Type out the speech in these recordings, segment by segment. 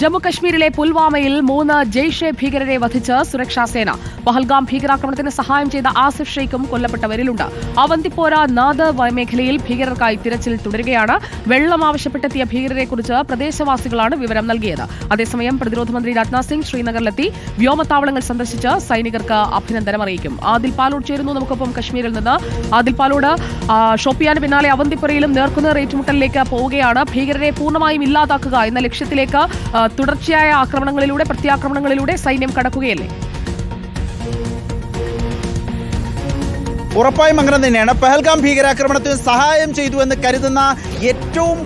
ജമ്മു കശ്മീരിലെ പുൽവാമയിൽ മൂന്ന് ജെയ്ഷെ ഭീകരരെ വധിച്ച് സുരക്ഷാസേന പഹൽഗാം ഭീകരാക്രമണത്തിന് സഹായം ചെയ്ത ആസിഫ് ഷെയ്ഖും കൊല്ലപ്പെട്ടവരിലുണ്ട്. അവന്തിപ്പോര നാദ് മേഖലയിൽ ഭീകരർക്കായി തിരച്ചിൽ തുടരുകയാണ്. വെള്ളം ആവശ്യപ്പെട്ടെത്തിയ ഭീകരരെക്കുറിച്ച് പ്രദേശവാസികളാണ് വിവരം നൽകിയത്. അതേസമയം പ്രതിരോധ മന്ത്രി രാജ്നാഥ് സിംഗ് ശ്രീനഗറിലെത്തി. വ്യോമത്താവളങ്ങൾ സന്ദർശിച്ച് സൈനികർക്ക് അഭിനന്ദനം അറിയിക്കും. ആദിൽ പാലോട് ചേരുന്നു നമുക്കൊപ്പം കശ്മീരിൽ നിന്ന്. ആദിൽ പാലോട് ഷോപ്പിയാന് പിന്നാലെ അവന്തിപ്പുരയിലും നേർക്കുനേർ ഏറ്റുമുട്ടലിലേക്ക് പോവുകയാണ്. ഭീകരരെ പൂർണമായും ഇല്ലാതാക്കുക എന്ന ലക്ഷ്യത്തിലേക്ക് തുടർച്ചയായ ആക്രമണങ്ങളിലൂടെ പ്രത്യാക്രമണങ്ങളിലൂടെ സൈന്യം കടക്കുകയല്ലേ? ഉറപ്പായും അങ്ങനെ തന്നെയാണ്. പഹൽഗാം ഭീകരാക്രമണത്തിന് സഹായം ചെയ്തു എന്ന് കരുതുന്ന ഏറ്റവും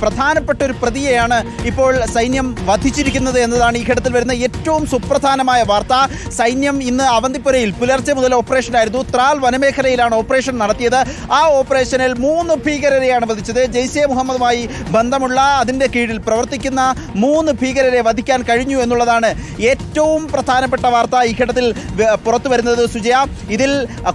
പ്രധാനപ്പെട്ട ഒരു പ്രതിയെയാണ് ഇപ്പോൾ സൈന്യം വധിച്ചിരിക്കുന്നത് എന്നതാണ് ഈ ഘട്ടത്തിൽ വരുന്ന ഏറ്റവും സുപ്രധാനമായ വാർത്ത. സൈന്യം ഇന്ന് അവന്തിപ്പുരയിൽ പുലർച്ചെ മുതൽ ഓപ്പറേഷനായിരുന്നു ത്രാൽ വനമേഖലയിലാണ് ഓപ്പറേഷൻ നടത്തിയത്. ആ ഓപ്പറേഷനിൽ മൂന്ന് ഭീകരരെയാണ് വധിച്ചത്. ജെയ്സെ മുഹമ്മദുമായി ബന്ധമുള്ള അതിന്റെ കീഴിൽ പ്രവർത്തിക്കുന്ന മൂന്ന് ഭീകരരെ വധിക്കാൻ കഴിഞ്ഞു എന്നുള്ളതാണ് ഏറ്റവും പ്രധാനപ്പെട്ട വാർത്ത ഈ ഘട്ടത്തിൽ പുറത്തു വരുന്നത്. സുജയ ഇതിൽ അ,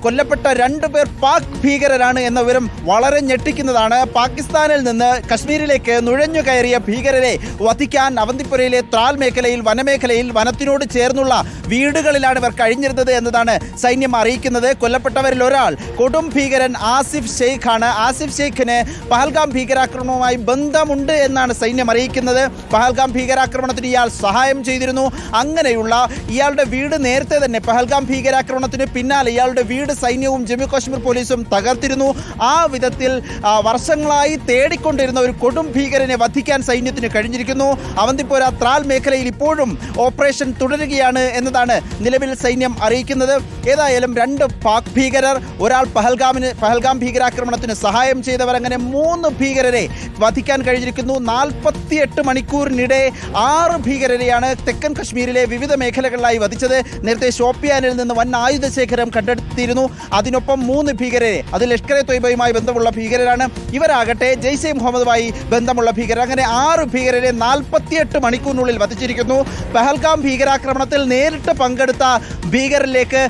കൊല്ലപ്പെട്ട രണ്ടു പേർ പാക് ഭീകരരാണ് എന്ന വിവരം വളരെ ഞെട്ടിക്കുന്നതാണ്. പാകിസ്ഥാനിൽ നിന്ന് കശ്മീരിലേക്ക് നുഴഞ്ഞു കയറിയ ഭീകരരെ വധിക്കാൻ അവന്തിപ്പുരയിലെ ത്രാൽ മേഖലയിൽ വനമേഖലയിൽ വനത്തിനോട് ചേർന്നുള്ള വീടുകളിലാണ് ഇവർ കഴിഞ്ഞിരുന്നത് എന്നതാണ് സൈന്യം അറിയിക്കുന്നത്. കൊല്ലപ്പെട്ടവരിൽ ഒരാൾ കൊടും ഭീകരൻ ആസിഫ് ഷെയ്ഖാണ്. ആസിഫ് ഷെയ്ഖിന് പഹൽഗാം ഭീകരാക്രമണവുമായി ബന്ധമുണ്ട് എന്നാണ് സൈന്യം അറിയിക്കുന്നത്. പഹൽഗാം ഭീകരാക്രമണത്തിന് ഇയാൾ സഹായം ചെയ്തിരുന്നു. അങ്ങനെയുള്ള ഇയാളുടെ വീട് നേരത്തെ തന്നെ പഹൽഗാം ഭീകരാക്രമണത്തിന് പിന്നാലെ ഇയാളുടെ വീട് സൈന്യവും ജമ്മു കാശ്മീർ പോലീസും തകർത്തിരുന്നു. ആ വിധത്തിൽ വർഷങ്ങളായി തേടിക്കൊണ്ടിരുന്ന ഒരു കൊടും ഭീകരനെ വധിക്കാൻ സൈന്യത്തിന് കഴിഞ്ഞിരിക്കുന്നു. അവന്തിപ്പോര ത്രാൽ മേഖലയിൽ ഇപ്പോഴും ഓപ്പറേഷൻ തുടരുകയാണ് എന്നതാണ് നിലവിൽ സൈന്യം അറിയിക്കുന്നത്. ഏതായാലും രണ്ട് പാക് ഭീകരർ ഒരാൾ പഹൽഗാമിന് പഹൽഗാം ഭീകരാക്രമണത്തിന് സഹായം ചെയ്തവർ അങ്ങനെ മൂന്ന് ഭീകരരെ വധിക്കാൻ കഴിഞ്ഞിരിക്കുന്നു. നാൽപ്പത്തിയെട്ട് മണിക്കൂറിനിടെ ആറ് ഭീകരരെയാണ് തെക്കൻ കശ്മീരിലെ വിവിധ മേഖലകളിലായി വധിച്ചത്. നേരത്തെ ഷോപ്പിയാനിൽ നിന്ന് വൻ ആയുധ ആയുധശേഖരം കണ്ടെടുത്തിയിരുന്നു അതിനൊപ്പം മൂന്ന് ഭീകരരെ അത് ലഷ്കർ എ തൊയ്ബയുമായി ബന്ധമുള്ള ഭീകരരാണ്. ഇവരാകട്ടെ ജെയ്സെ മുഹമ്മദുമായി ബന്ധമുള്ള ഭീകരർ. അങ്ങനെ ആറ് ഭീകരരെ നാൽപ്പത്തിയെട്ട് മണിക്കൂറിനുള്ളിൽ വധിച്ചിരിക്കുന്നു. പെഹൽഗാം ഭീകരാക്രമണത്തിൽ നേരിട്ട് പങ്കെടുത്ത ഭീകരരിലേക്ക്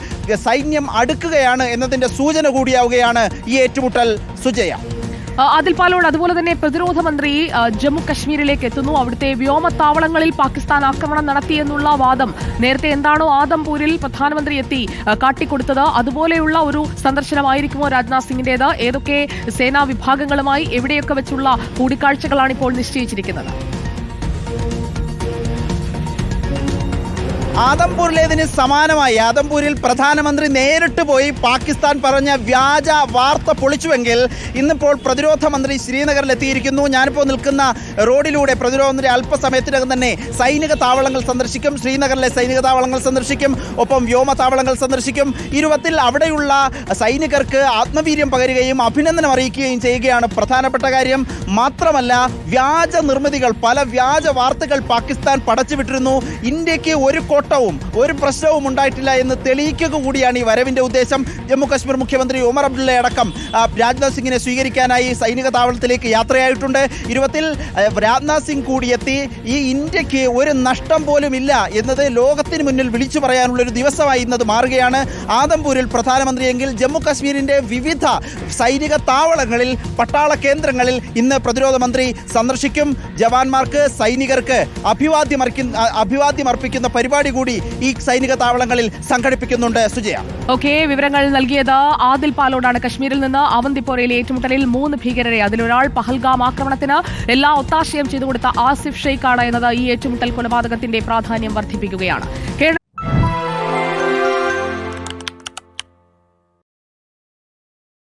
സൈന്യം അടുക്കുകയാണ് എന്നതിന്റെ സൂചന കൂടിയാവുകയാണ് ഈ ഏറ്റുമുട്ടൽ. സുജയ. ആദിൽ പാലോട് അതുപോലെ തന്നെ പ്രതിരോധ മന്ത്രി ജമ്മു കശ്മീരിലേക്ക് എത്തുന്നു. അവിടുത്തെ വ്യോമത്താവളങ്ങളിൽ പാകിസ്ഥാൻ ആക്രമണം നടത്തിയെന്നുള്ള വാദം. നേരത്തെ എന്താണോ ആദംപൂരിൽ പ്രധാനമന്ത്രി എത്തി കാട്ടിക്കൊടുത്തത്. അതുപോലെയുള്ള ഒരു സന്ദർശനമായിരിക്കുമോ രാജ്നാഥ് സിംഗിന്റേത്? ഏതൊക്കെ സേനാ വിഭാഗങ്ങളുമായി എവിടെയൊക്കെ വെച്ചുള്ള കൂടിക്കാഴ്ചകളാണ് ഇപ്പോൾ നിശ്ചയിച്ചിരിക്കുന്നത്? ആദംപൂരിലേതിന് സമാനമായി. ആദംപൂരിൽ പ്രധാനമന്ത്രി നേരിട്ട് പോയി പാകിസ്ഥാൻ പറഞ്ഞ വ്യാജ വാർത്ത പൊളിച്ചുവെങ്കിൽ ഇന്നിപ്പോൾ പ്രതിരോധ മന്ത്രി ശ്രീനഗറിൽ എത്തിയിരിക്കുന്നു. ഞാനിപ്പോൾ നിൽക്കുന്ന റോഡിലൂടെ പ്രതിരോധ മന്ത്രി അല്പസമയത്തിനകം തന്നെ സൈനിക താവളങ്ങൾ സന്ദർശിക്കും. ശ്രീനഗറിലെ സൈനിക താവളങ്ങൾ സന്ദർശിക്കും. ഒപ്പം വ്യോമ താവളങ്ങൾ സന്ദർശിക്കും. ഇരുപത്തിൽ അവിടെയുള്ള സൈനികർക്ക് ആത്മവീര്യം പകരുകയും അഭിനന്ദനം അറിയിക്കുകയും ചെയ്യുകയാണ് പ്രധാനപ്പെട്ട കാര്യം. മാത്രമല്ല വ്യാജ നിർമ്മിതികൾ പല വ്യാജ വാർത്തകൾ പാകിസ്ഥാൻ പടച്ചുവിട്ടിരുന്നു. ഇന്ത്യയ്ക്ക് ഒരു കോട്ടവും ഒരു പ്രശ്നവും ഉണ്ടായിട്ടില്ല എന്ന് തെളിയിക്കുക കൂടിയാണ് ഈ വരവിന്റെ ഉദ്ദേശം. ജമ്മു കാശ്മീർ മുഖ്യമന്ത്രി ഉമർ അബ്ദുള്ള അടക്കം രാജ്നാഥ് സിംഗിനെ സ്വീകരിക്കാനായി സൈനിക താവളത്തിലേക്ക് യാത്രയായിട്ടുണ്ട്. ഇരുപത്തിൽ രാജ്നാഥ് സിംഗ് കൂടിയെത്തി. ഈ ഇന്ത്യയ്ക്ക് ഒരു നഷ്ടം പോലും ഇല്ല എന്നത് ലോകത്തിന് മുന്നിൽ വിളിച്ചു പറയാനുള്ള ഒരു ദിവസമായി ഇന്നത് മാറുകയാണ്. ആദംപൂരിൽ പ്രധാനമന്ത്രിയെങ്കിൽ ജമ്മു കാശ്മീരിന്റെ വിവിധ സൈനിക താവളങ്ങളിൽ പട്ടാള കേന്ദ്രങ്ങളിൽ ഇന്ന് പ്രതിരോധ മന്ത്രി സന്ദർശിക്കും. ജവാന്മാർക്ക് സൈനികർക്ക് അഭിവാദ്യം അഭിവാദ്യമർപ്പിക്കുന്ന പരിപാടി കൂടി ഈ സൈനിക താവളങ്ങളിൽ സംഘടിപ്പിക്കുന്നുണ്ട് സുജയ. ഓക്കെ വിവരങ്ങൾ നൽകിയത് ആദിൽ പാലോടാണ്. കശ്മീരിൽ നിന്ന് അവന്തിപ്പോരയിലെ ഏറ്റുമുട്ടലിൽ മൂന്ന് ഭീകരരെ അതിലൊരാൾ പഹൽഗാം ആക്രമണത്തിന് എല്ലാ ഒത്താശയും ചെയ്തുകൊടുത്ത ആസിഫ് ഷെയ്ഖാണ് എന്നത് ഈ ഏറ്റുമുട്ടൽ കൊലപാതകത്തിന്റെ പ്രാധാന്യം വർദ്ധിപ്പിക്കുകയാണ്.